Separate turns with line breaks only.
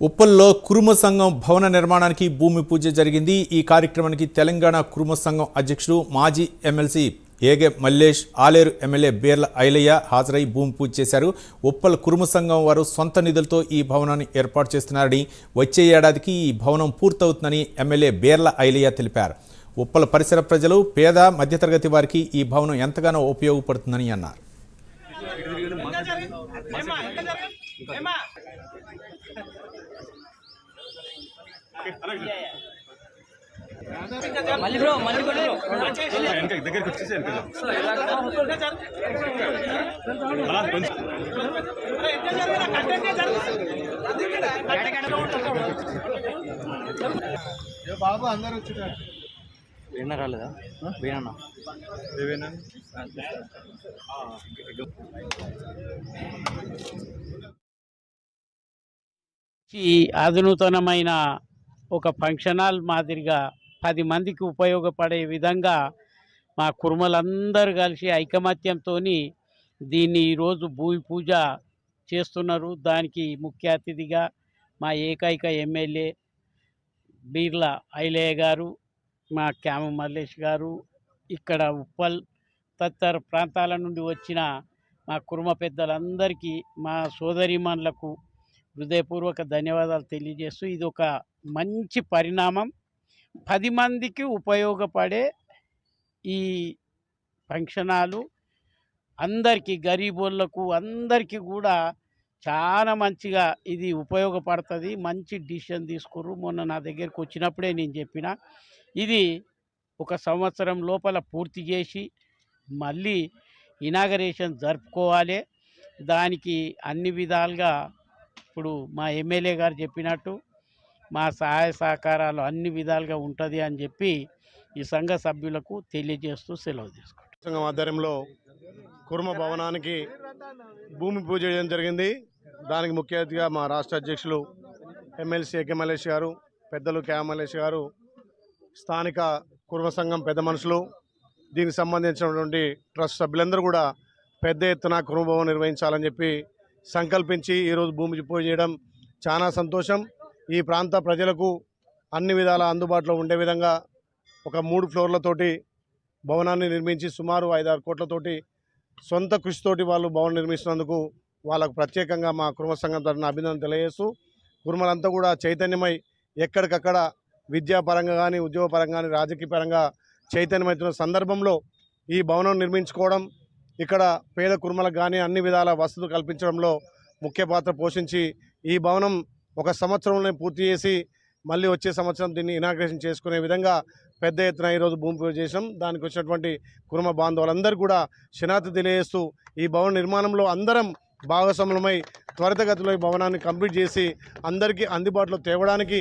ఉప్పల్లో కురుమ సంఘం భవన నిర్మాణానికి భూమి పూజ జరిగింది ఈ కార్యక్రమానికి తెలంగాణ కురుమ సంఘం అధ్యక్షుడు మాజీ ఎమ్మెల్సీ ఏగే మల్లేష్ ఆలేరు ఎమ్మెల్యే బీర్ల ఐలయ్య హాజరై భూమి పూజ చేశారు ఉప్పల్ కురుమ సంఘం వారు సొంత నిధులతో ఈ భవనాన్ని ఏర్పాటు చేస్తున్నారని వచ్చే ఏడాదికి ఈ భవనం పూర్తవుతుందని ఎమ్మెల్యే బీర్ల ఐలయ్య తెలిపారు ఉప్పల పరిసర ప్రజలు పేద మధ్యతరగతి వారికి ఈ భవనం ఎంతగానో ఉపయోగపడుతుందని అన్నారు
మళ్ళీ బ్రో మళ్ళీ కొడు
వెనక దగ్గరికి వచ్చేసి వెనక అలా కొంచెం
వీణ రాలేదా వీణన్నా
ఈ అధునూతనమైన ఒక ఫంక్షన్ హాల్ మాదిరిగా పది మందికి ఉపయోగపడే విధంగా మా కుర్మలందరూ కలిసి ఐకమత్యంతో దీన్ని ఈరోజు భూమి పూజ చేస్తున్నారు. దానికి ముఖ్య అతిథిగా మా ఏకైక ఎమ్మెల్యే బీర్ల ఐలయ్య గారు మా క్యామ మల్లేష్ గారు ఇక్కడ ఉప్పల్ తదితర ప్రాంతాల నుండి వచ్చిన మా కుర్మ పెద్దలందరికీ మా సోదరిమణులకు హృదయపూర్వక ధన్యవాదాలు తెలియజేస్తూ ఇది ఒక మంచి పరిణామం. పది మందికి ఉపయోగపడే ఈ ఫంక్షనాలు అందరికీ గరీబోళ్ళకు అందరికీ కూడా చాలా మంచిగా ఇది ఉపయోగపడుతుంది. మంచి డిసిషన్ తీసుకుర్రు. మొన్న నా దగ్గరికి వచ్చినప్పుడే నేను చెప్పిన. ఇది ఒక సంవత్సరం లోపల పూర్తి చేసి మళ్ళీ ఇనాగరేషన్ జరుపుకోవాలి. దానికి అన్ని విధాలుగా ఇప్పుడు మా ఎమ్మెల్యే గారు చెప్పినట్టు మా సహాయ సహకారాలు అన్ని విధాలుగా ఉంటుంది అని చెప్పి ఈ సంఘ సభ్యులకు తెలియజేస్తూ సెలవు తీసుకుంటాం
సంఘం ఆధ్వర్యంలో కుర్మ భవనానికి భూమి పూజ చేయడం జరిగింది. దానికి ముఖ్య అతిథిగా మా రాష్ట్ర అధ్యక్షులు ఎమ్మెల్సీ ఏకే గారు పెద్దలు కేమలేష్ గారు స్థానిక కుర్మ సంఘం పెద్ద మనుషులు దీనికి సంబంధించినటువంటి ట్రస్ట్ సభ్యులందరూ కూడా పెద్ద ఎత్తున కుర్మభవన్ నిర్వహించాలని చెప్పి సంకల్పించి ఈరోజు భూమి పూజ చేయడం చాలా సంతోషం. ఈ ప్రాంత ప్రజలకు అన్ని విధాల అందుబాటులో ఉండే విధంగా ఒక మూడు ఫ్లోర్లతోటి భవనాన్ని నిర్మించి సుమారు ఐదారు కోట్లతోటి సొంత కృషితోటి వాళ్ళు భవనం నిర్మిస్తున్నందుకు వాళ్ళకు ప్రత్యేకంగా మా కుర్మ సంఘం తరఫున అభినందన తెలియజేస్తూ కుర్మలంతా కూడా చైతన్యమై ఎక్కడికక్కడ విద్యాపరంగా కానీ ఉద్యోగపరంగా కానీ రాజకీయ పరంగా చైతన్యమవుతున్న సందర్భంలో ఈ భవనం నిర్మించుకోవడం ఇక్కడ పేద కుర్మలకు కానీ అన్ని విధాల వసతులు కల్పించడంలో ముఖ్య పాత్ర పోషించి ఈ భవనం ఒక సంవత్సరంలో పూర్తి చేసి మళ్ళీ వచ్చే సంవత్సరం దీన్ని ఇనాగ్రేషన్ చేసుకునే విధంగా పెద్ద ఎత్తున ఈరోజు భూమి పూజ చేసాం దానికి వచ్చినటువంటి కుటుంబ బాంధవులందరూ కూడా క్షణాతి తెలియజేస్తూ ఈ భవన నిర్మాణంలో అందరం భాగస్వాములమై త్వరితగతిలో ఈ భవనాన్ని కంప్లీట్ చేసి అందరికీ అందుబాటులో తేవడానికి